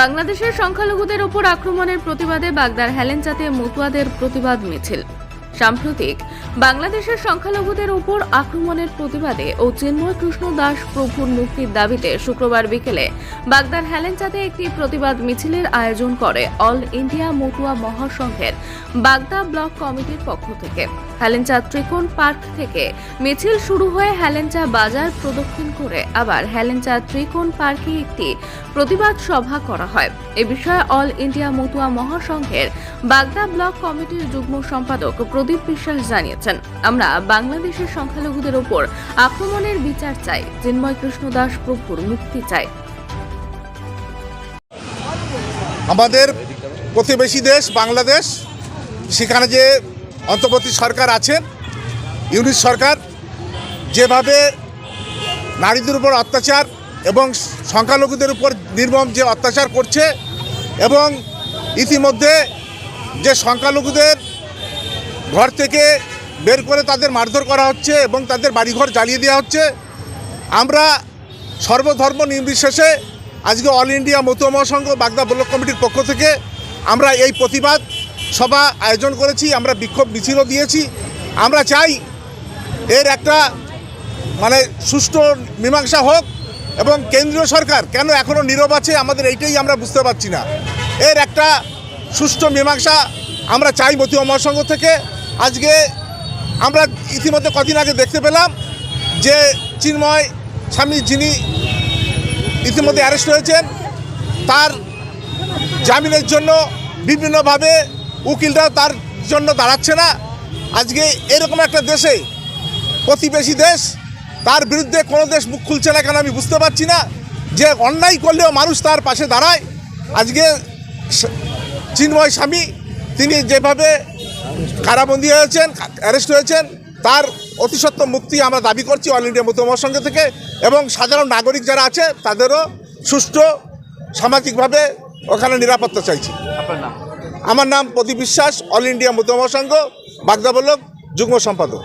বাংলাদেশের সংখ্যালঘুদের ওপর আক্রমণের প্রতিবাদে বাগদার হেলেঞ্চাতে মতুয়াদের প্রতিবাদ মিছিল। সাম্প্রতিক বাংলাদেশের সংখ্যালঘুদের ওপর আক্রমণের প্রতিবাদে ও চিন্ময় কৃষ্ণ দাস প্রভুর মুক্তির দাবিতে শুক্রবার বিকেলে বাগদার হেলেঞ্চাতে একটি প্রতিবাদ মিছিলের আয়োজন করে অল ইন্ডিয়া মতুয়া মহাসংঘের বাগদা ব্লক কমিটির পক্ষ থেকে। হেলেঞ্চা ত্রিকোণ পার্ক থেকে মিছিল শুরু হয়ে হেলেঞ্চা বাজার প্রদক্ষিণ করে আবার হেলেঞ্চা ত্রিকোণ পার্কে একটি প্রতিবাদ সভা করা হয়। এ বিষয়ে অল ইন্ডিয়া মতুয়া মহাসংঘের বাগদা ব্লক কমিটির যুগ্ম সম্পাদক প্রদীপ বিশ্বাস জানিয়েছেন, আমরা বাংলাদেশের সংখ্যালঘুদের ওপর আক্রমণের বিচার চাই। চিন্ময় কৃষ্ণ দাস প্রভুর মুক্তি চাই। আমাদের প্রতিবেশী দেশ বাংলাদেশ, সেখানে যে অন্তর্বর্তী সরকার আছেন, ইউনিট সরকার, যেভাবে নারীদের উপর অত্যাচার এবং সংখ্যালঘুদের উপর নির্মম যে অত্যাচার করছে এবং ইতিমধ্যে যে সংখ্যালঘুদের ঘর থেকে বের করে তাদের মারধর করা হচ্ছে এবং তাদের বাড়িঘর জ্বালিয়ে দেওয়া হচ্ছে। আমরা সর্বধর্ম নির্বিশেষে আজকে all India Matua Mahasangha Bagda block কমিটির পক্ষ থেকে আমরা এই প্রতিবাদ সভা আয়োজন করেছি, আমরা বিক্ষোভ মিছিলও দিয়েছি। আমরা চাই এর একটা মানে সুষ্ঠু মীমাংসা হোক এবং কেন্দ্রীয় সরকার কেন এখনও নীরব আছে আমাদের এইটাই আমরা বুঝতে পারছি না। এর একটা সুষ্ঠু মীমাংসা আমরা চাই মতুয়া মহাসংঘ থেকে। আজকে আমরা ইতিমধ্যে কদিন আগে দেখতে পেলাম যে চিন্ময় স্বামী যিনি ইতিমধ্যে অ্যারেস্ট হয়েছেন, তার জামিনের জন্য বিভিন্নভাবে উকিলরা তার জন্য দাঁড়াচ্ছে না। আজকে এরকম একটা দেশে প্রতিবেশী দেশ, তার বিরুদ্ধে কোনো দেশ মুখ খুলছে না কেন আমি বুঝতে পারছি না। যে অন্যায় করলেও মানুষ তার পাশে দাঁড়ায়। আজকে চিন্ময় স্বামী, তিনি যেভাবে কারাবন্দী হয়েছেন অ্যারেস্ট হয়েছেন তার অতিসত্ব মুক্তি আমরা দাবি করছি অল ইন্ডিয়া মুসলমান সঙ্গে থেকে এবং সাধারণ নাগরিক যারা আছে তাদেরও সুষ্ঠু সামাজিকভাবে ওখানে নিরাপত্তা চাইছি। আমার নাম প্রদীপ বিশ্বাস অল ইন্ডিয়া মুসলমান সংঘ বাগদাবলক যুগ্ম সম্পাদক।